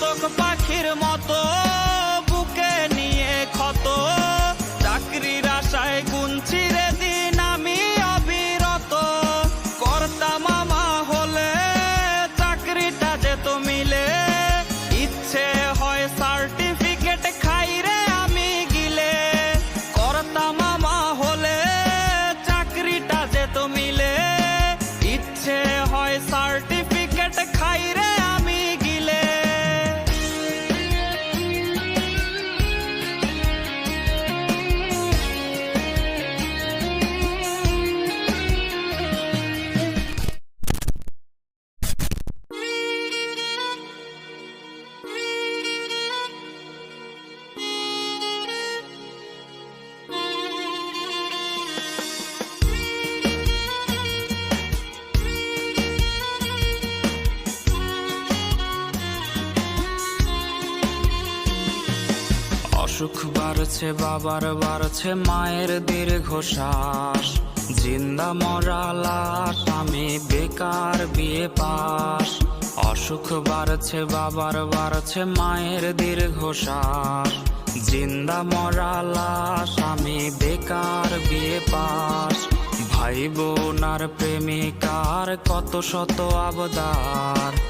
চাতক পাখির মতো। অসুখ বাড়ছে, বাবার বাড়ছে, মায়ের দীর্ঘশ্বাস। জিন্দা মরা লাশ, আমি বেকার বিয়ে পাস। অসুখ বাড়ছে, বাবার বাড়ছে, মায়ের দীর্ঘশ্বাস। জিন্দা মরা লাশ, আমি বেকার বিয়ে পাস। ভাই বোনার প্রেমিকার কত শত আবদার।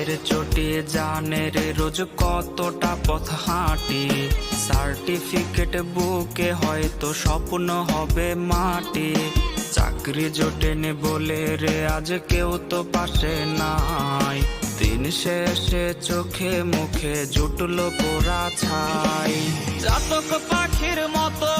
পায়ের চোটে জানের রোজ কতটা পথ হাঁটি? সার্টিফিকেট বুকে হয়তো স্বপ্ন হবে মাটি। চাকরি জোটেনি বলে রে, আজ কেউ তো পাশে নাই। দিন শেষে চোখে মুখে জুটলো পোড়া ছাই। চাতক পাখির মতো